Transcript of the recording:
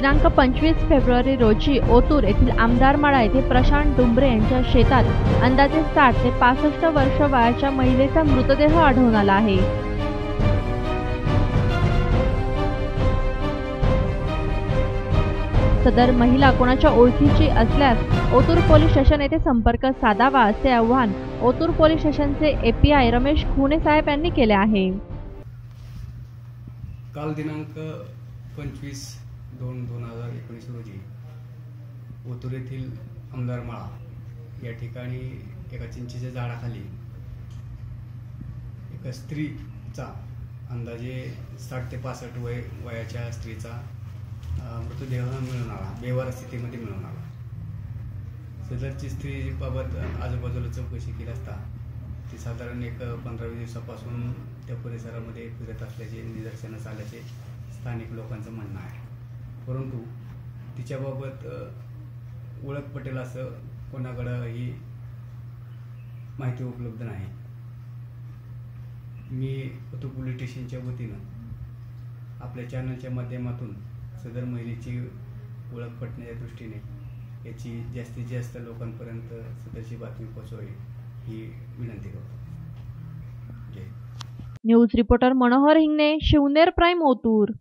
दिनांक पंचवीस फेब्रुवारी रोजी ओतूर येथील आमदारमाळा येथे प्रशांत डुंबरे यांच्या शेतात अंदाजे साठ ते पासष्ट वर्ष वयाच्या महिलेचा मृतदेह आढळून आला आहे. सदर महिला कोणाच्या ओळखीची असल्यास ओतूर पोलीस स्टेशन येथे संपर्क साधावा असे आव्हान ओतूर पोलीस स्टेशनचे एपीआय रमेश खुणे साहेब यांनी केले आहे. काल दिनांक पंचवीस दोन दोन हजार एकोणीस रोजी ओतूर येथील आमदार माळा या ठिकाणी एका चिंचेच्या झाडाखाली एका स्त्रीचा अंदाजे साठ ते पासष्ट वय वयाच्या स्त्रीचा मृतदेह मिळून आला बेवार स्थितीमध्ये मिळून आला. सदरची स्त्रीबाबत आजूबाजूला चौकशी केली असता ती साधारण एक पंधरावीस दिवसापासून त्या परिसरामध्ये फिरत असल्याचे निदर्शनास आल्याचे स्थानिक लोकांचं म्हणणं आहे. परंतु तिच्याबाबत ओळख पटेल असं कोणाकडं ही माहिती उपलब्ध नाही. मी ओतू पोलीस स्टेशनच्या वतीनं आपल्या चॅनलच्या माध्यमातून सदर महिलेची ओळख पटण्याच्या दृष्टीने याची जास्तीत जास्त लोकांपर्यंत सदरची बातमी पोहोचवावी ही विनंती करतो. News reporter Manohar Hingane Shivner prime Otur.